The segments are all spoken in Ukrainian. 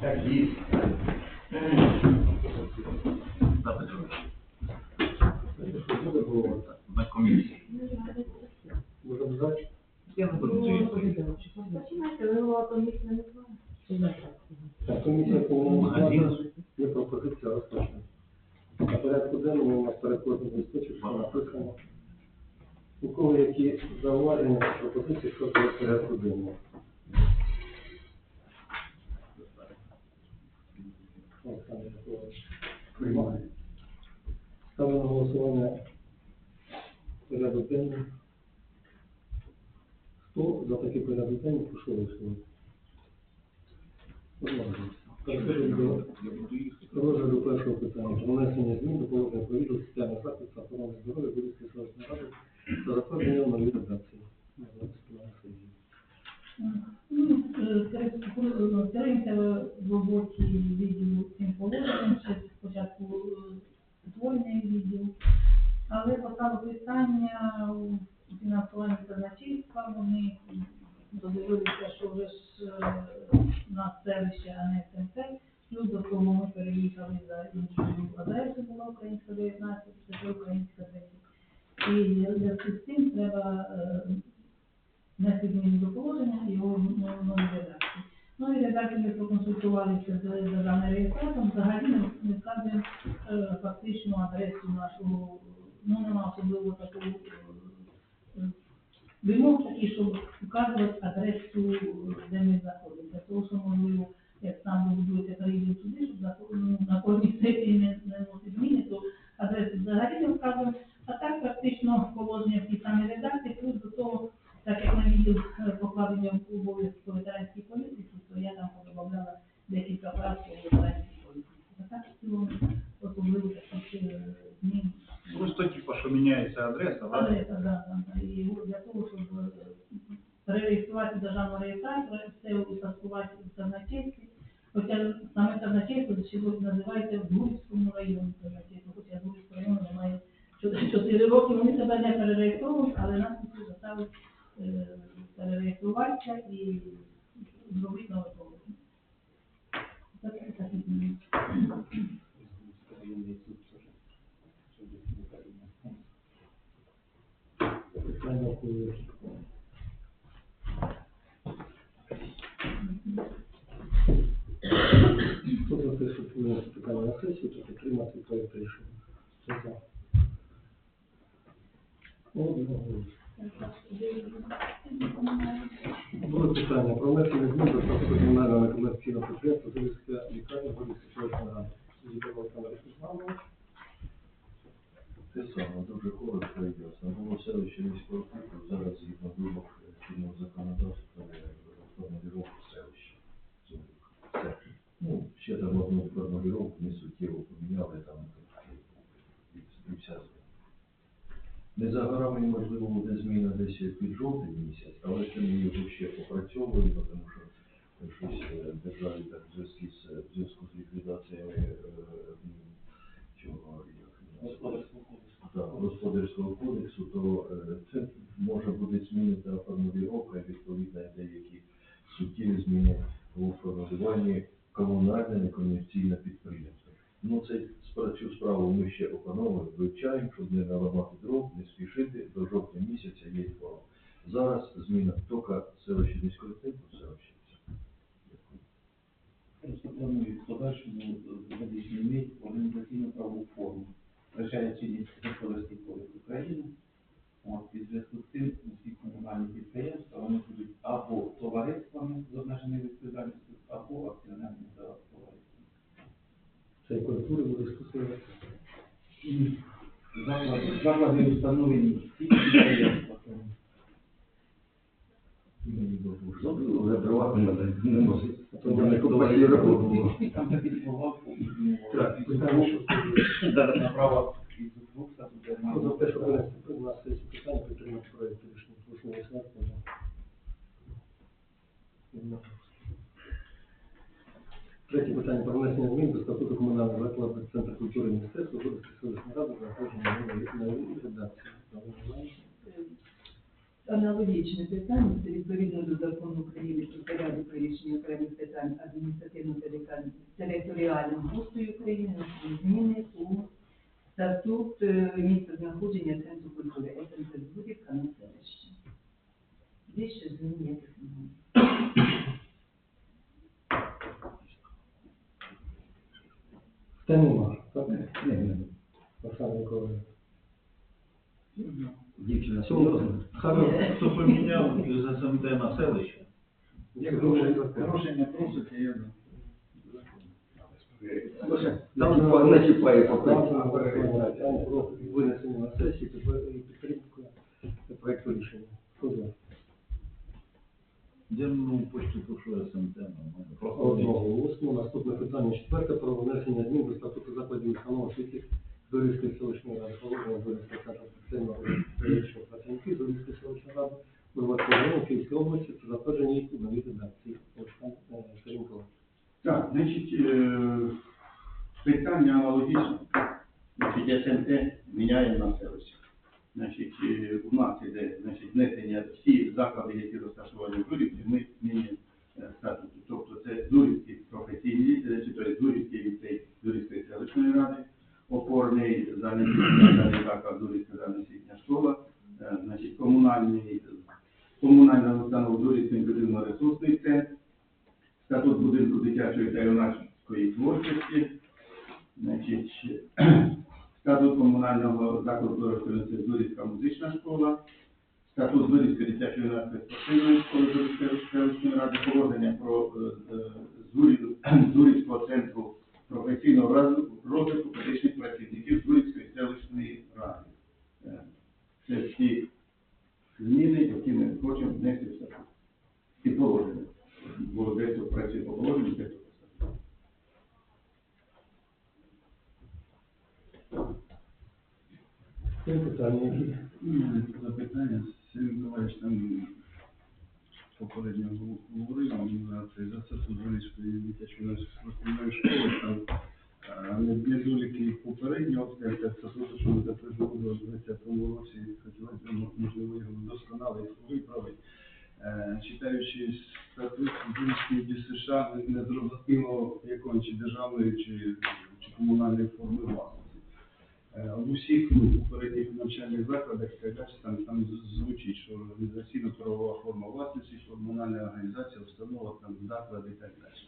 Так, є. Буде голова. На комісії. Може б Я не буду цієї Починайте, ви голова комісії не знаю. Так, комісія по є пропозиція розпочнемо. На порядку денному у нас переходить листочок, що написано. У кого які зауваження, пропозиції щодо порядку денного? Приймаю. Ставлю на голосування порядок денний. Хто за такий порядок денний, прошу голосувати. Розгляду першого питання внесення змін до положення про відділ соціального захисту охорони здоров'я Будівської селищної ради І зв'язку з цим треба е, внести зміни до положення і його в новій редакції. Нові редакції ми проконсультувалися з державним реєстратором, взагалі не вказуємо е, фактичну адресу нашого, ну нема особливо такого е, вимог такі, щоб вказувати адресу, де ми знаходимося. Тому що, можливо, як сам ви будуєте переїдемо туди, щоб ну, на кожній сесії не, не зміни, то адресу взагалі не вказуємо. А так практично положення в тій самій редакції, плюс до того, так як на відділ е, покладення обов'язку ветеранській політиці, то я там подобавляла декілька прав по ветеранській політиці. А так в цілому особливо таких е, змін. Просто типу, що міняється адреса, да? Адреса, да, да, да. І для того, щоб е, перереєструвати державного реєстратора, все успадкувати в казначействі. Хоча саме казначейство ще називається в Гурському районі казначейство, хоча Гурського району немає чотири- чотири роки, вони себе не перереєстровують, але нас тут заставить е, перереєструватися і зробити нове положення. Це. Питання коли Хто за те, щоб винести питання на сесію, то підтримати проєкт рішення. Хто за? Одноголосно. Друге питання. Про внесення змін до статуту комунального некомерційного підприємства Золівська лікарня Золівської селищної ради. Зібрав Олександр Іванович. Те саме, дуже коротко йде. Було селище міського типу, зараз згідно вимог чинного законодавства формулювання селища. Це, ну, ще там одну формулювання не суттєво поміняли, там і, і вся зміна. Не за горами, можливо, буде зміна десь під жовтий місяць, але це ми його ще попрацьовуємо, тому що щось е, в державі так в зв'язку з, в зв'язку з ліквідаціями е, цього, як господарського кодексу, то е, це може бути змінена формулювання, відповідно деякі суттєві зміни у формулюванні комунальне некомерційне підприємство. Ну, це спра- цю справу ми ще опановуємо, вивчаємо, щоб не наламати дров, не спішити, до жовтня місяця є форма. Зараз зміна тільки селище міського типу, селище. Просто планують в подальшому медичні мати організаційну правову форму. Втрачає чинність господарський кодекс України. От, і в зв'язку з цим усі комунальні підприємства вони будуть або товариствами з обмеженою відповідальністю, або акціонерними товариствами. Цієї культури буде стосуватися. І заклади, заклади установлені всі підприємства. Зробили вже приватним, не носить. Там такий слова, ну, зараз направо із двох статутів за те, що винести на сесію питання, підтримати проект рішення. Прошу голосувати. Третє питання про внесення змін до статуту комунального закладу Центру культури і Міністерства Городської селищної ради за запрошення нової редакції. Аналогічне питання це відповідно до закону України про порядок вирішення окремих питань адміністративно-територіального устрою України на зміни у статут е, місця знаходження Центру культури СНТ Збудівка на селище. Більше змін ніяких немає. Та нема, так? Оксана Миколаївна. Дівчина серйозна? Саме Хто поміняв з СМТ на селище? як гроші Грошення просить, і я Там не чіпає про винесення на сесію і підтримку проекту рішення. Хто за? Денну почту пишу СМТ, нормально. Одного усно. Наступне питання четверте про внесення змін до статуту закладів установ освіти Зорівської селищної ради. Положення Зорівського центру спеціального періодичного працівників Зорівської селищної ради Бурбатського району Київської області та затвердження їх у новій редакції. Олександр е, Сергійко. Так, значить, е, питання аналогічне. Значить, СМТ міняє на селище. Значить, е, у нас іде значить, внесення всі заклади, які розташовані в Журівці, ми змінюємо е, статуту. Тобто це Журівський професійний ліцей, чи то Журівський ліцей Журівської селищної ради, опорний загальний заклад Журівська загальноосвітня школа, значить, комунальний, комунальна установа Журівський інклюзивно-ресурсний центр, статут будинку дитячої та юнацької творчості, значить, статут комунального закладу Зурівська музична школа, статут Зурівської дитячої юнацької спортивної школи Зурівської селищної ради, положення про е, е, Зурів- Зурівського центру професійного розвитку педагогічних працівників Зурівської селищної ради. Е, Це всі зміни, які ми хочемо внести в статут. І положення. Бо десь працює по положенню, десь тут по статуту. Є питання, які Ні, запитання. Сергій Миколаївич там попередньо говорив за цей за статут Залізької дитячої спортивної школи. Там не- недоліки попереднього скажімо, статуту, що ми затвердили у 20-му році, хотілося можливо, його вдосконалити, виправити. Е, Читаючи статут ДСШ, не- не зрозуміло, якої чи державної, чи, чи комунальної форми власності. Е, В усіх ну, попередніх навчальних закладах далі, там, там звучить, що організаційно правова форма власності, що комунальна організація, установа, там, заклади і так далі.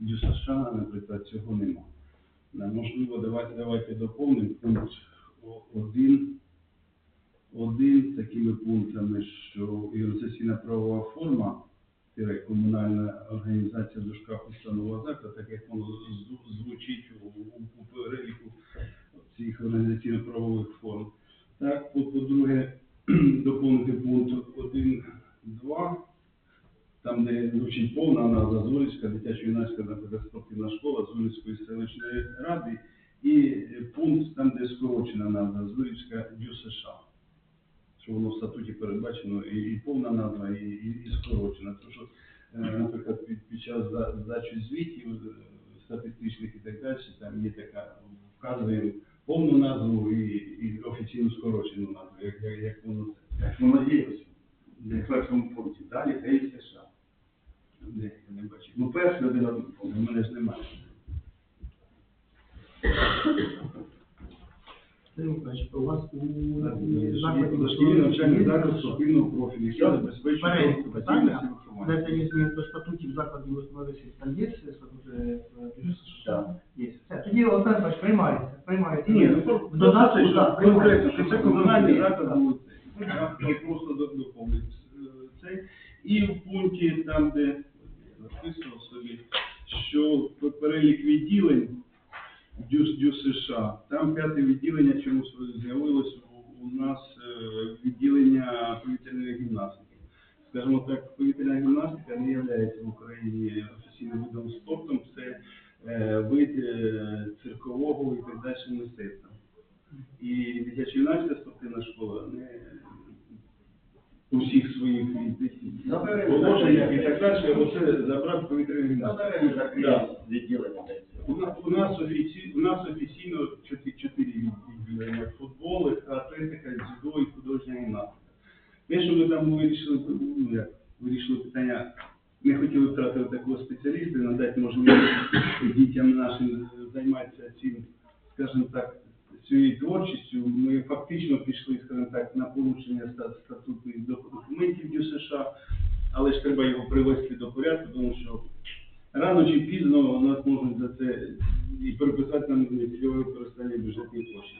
В ДЮСШ, наприклад, цього нема. Е, Можливо, давайте, давайте доповнимо пункт о- один, один такими пунктами, що організаційна правова форма, комунальна організація в дужках установа заклад, так як воно звучить у, у, переліку цих організаційно-правових форм. Так, по- по-друге, доповнити пункт 1.2, там, де звучить повна назва Зорівська дитячо-юнацька наприклад, спортивна школа Зорівської селищної ради, і е, пункт там, де скорочена назва Зорівська ДЮСШ. Що воно в статуті передбачено і, і повна назва, і, і, і скорочена. Тому що, е, наприклад, під, під час зда- здачі звітів е, статистичних і так далі, там є така, вказуємо повну назву і, і офіційну скорочену назву, як, як, як воно це. Так, воно є ось в першому пункті. Далі і США. Де не бачив. Ну, перший один один У пункт. мене ж немає. Сергій у вас у Закладі навчальний заклад спортивного профілю, що забезпечує Перелік доступ питання. батьків і виховання. Внесення змін до статутів закладів установи освіти. Статути Так. Тоді Олександр Павлович приймається. Приймається. Ні, ну, В додатку, про так, конкретно, що це комунальний заклад був. Я просто до- доповнив е, цей. І в пункті там, де записував собі, що перелік відділень ДЮС США, там п'яте відділення чомусь з'явилось у, нас е, відділення повітряної гімнастики. Скажімо так, повітряна гімнастика не є в Україні професійним видом спорту, це е, вид е, циркового і так далі мистецтва. І дитяча юнацька спортивна школа не у всіх своїх положеннях і так далі, оце забрати повітряний гімнастику. Відділення. У нас, у нас, офіці, у нас офіційно чотири, відділення футбол, атлетика, дзюдо і художня гімнастика. Те, що ми там вирішили, ну, як, вирішили питання, не хотіли втратити такого спеціаліста, надати можливість дітям нашим займатися цим, скажімо так, цією творчістю. Ми фактично пішли, скажімо так, на порушення ста- статутних документів ДЮСШ, але ж треба його привести до порядку, тому що рано чи пізно нас можуть за це і переписати нам цільове використання бюджетних коштів.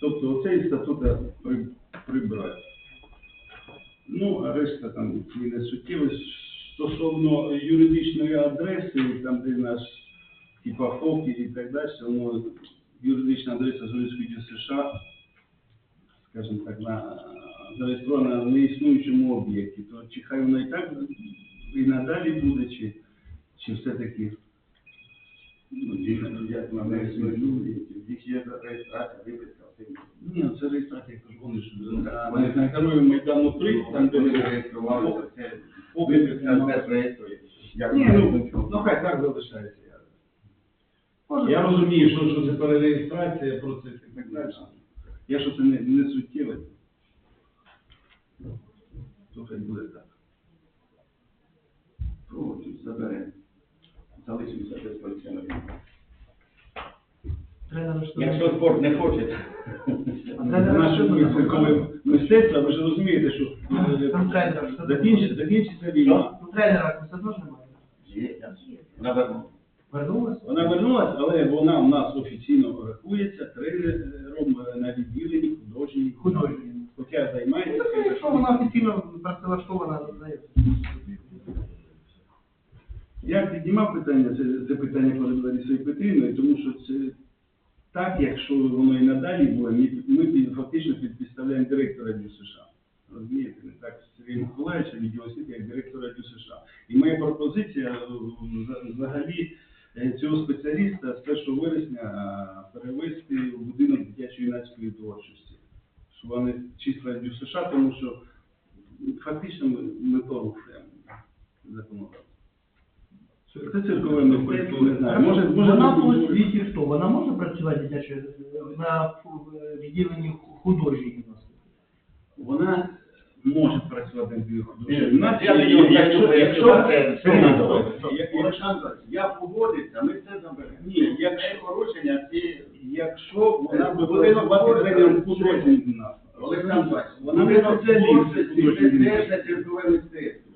Тобто оцей статут при, прибрати. Ну, а решта там і не суттєво. Стосовно юридичної адреси, там де наш типа ФОК і так далі, воно юридична адреса Зорівської США, скажімо так, на, зареєстрована на неіснуючому об'єкті. То чи хай вона і так і надалі буде, чи, чи все-таки ну, ну, він. Ні, ну, це реєстрація, як ну хай так залишається. Я розумію, що, що це перереєстрація, просто. і так далі. Я що це не, не суттєве. То хай буде так. Забере. 280 спортсменів. Якщо спорт не хоче, коли мистецтво, ви ж розумієте, що ну, е, закінчиться війна. Ну, тренера все одно немає. Вона вернулася. Але вона в нас офіційно рахується тренером е, е, на відділенні художній. Художній. Хоча займається. Ну, якщо вона офіційно працевлаштована, здається. Я піднімав питання, це, це питання перед Ларисою Петрівною, тому що це так, якщо воно і надалі буде, ми, ми фактично підпідставляємо директора ДЮСШ. США. Розумієте, не так Сергія Миколаївича, відділ освіти, як директора ДЮСШ. США. І моя пропозиція е, взагалі е, цього спеціаліста з 1 вересня е, перевести у будинок дитячої юнацької творчості. Щоб вони числа ДЮСШ, США, тому що фактично ми порушуємо законодавство. Це циркове мистецтво, не знаю. Може, може, вона по бути- освіті що? Вона може працювати дитячою на е, відділенні художньої гімнастики? вона може працювати в я Якщо, це- це я погодився, ми це заберемо. Ні, якщо- Це порушення якщо вона буде творчості. тренером художньої Олександр, вона не творчості художньої це гімнастики. теж мистецтво.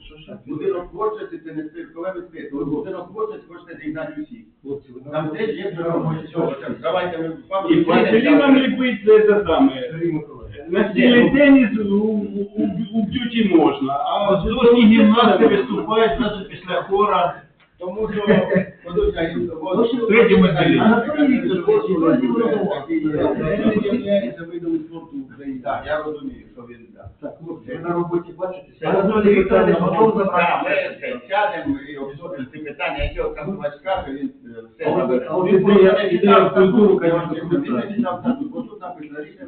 Будинок творчості це не циркове мистецтво. Будинок творчості хочете зігнати усіх. Хлопці, ви Там теж є робочі. Давайте ми І почали вам ліпити це те саме. На Миколаївич. Настільний теніс у, у, у, у б'юті можна, а Художні гімнасти виступають навіть після хора. Тому що. В третьому України. Так, я розумію, що він так. Ви на роботі бачите? Анатолій Вікторович готов забрати. ми сядемо і обсудимо ці питання, які Олександр скаже, він е, все от- забере. от Він ідея- в культуру, статут, конечно, він крута. не читав статут, бо тут написано рішення.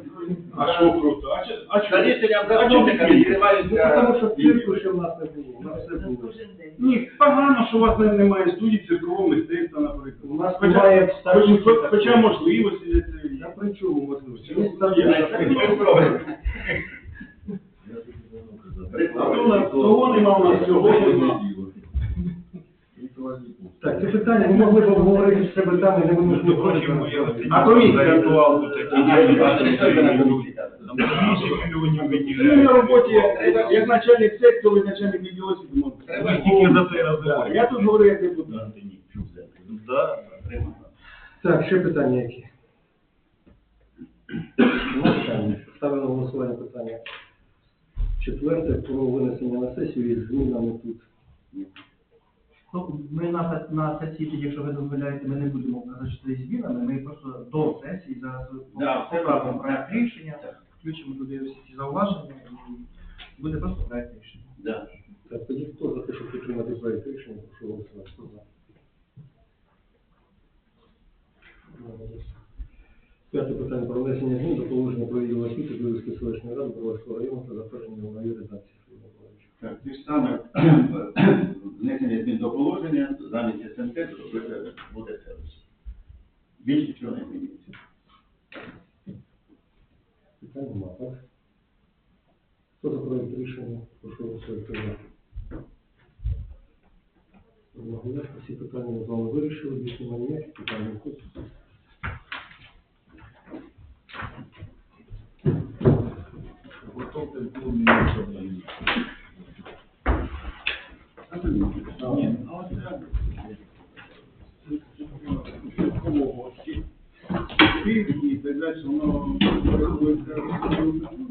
А що круто? А що? За рішенням А чому заступника ні? Ну, відкриваються... тому що цирку ще в нас не було, у нас все було. Ні, погано, що у вас не- немає студії циркового мистецтва, наприклад. У нас Хоча- в старшій хоч- Хоча можливості для цього Я при чому можливості? Є. Того- нема у нас сьогодні. Так, це питання ми могли б обговорити з себе там і не ходити. А комісія тут такі Ну, на роботі, як, начальник сектору, і начальник відділу можна. Треба Тільки за це розговорювати. Я тут говорю як депутат. Да. Так, ще питання які? Ставимо голосування питання. Четверте про винесення на сесію із змінами тут. Ну, ми на, на сесії, тоді, якщо ви дозволяєте, ми не будемо казати що змінами, ми просто до сесії зараз Да, поправимо проект рішення, Так включимо туди всі ці зауваження і просто проект рішення. Да. Так, тоді хто за те, щоб підтримати проект рішення, прошу голосувати. Хто за? П'яте питання про внесення змін до положення про відділ освіти Київської селищної ради Броварського району та затвердження нової редакції. Так, ті ж так? Хто за проект рішення? Прошу голосувати. Одноголосно всі питання ми з вами вирішили, більше немає ніяких питань. Готовте було мені. Ні, а от так. І так воно переходить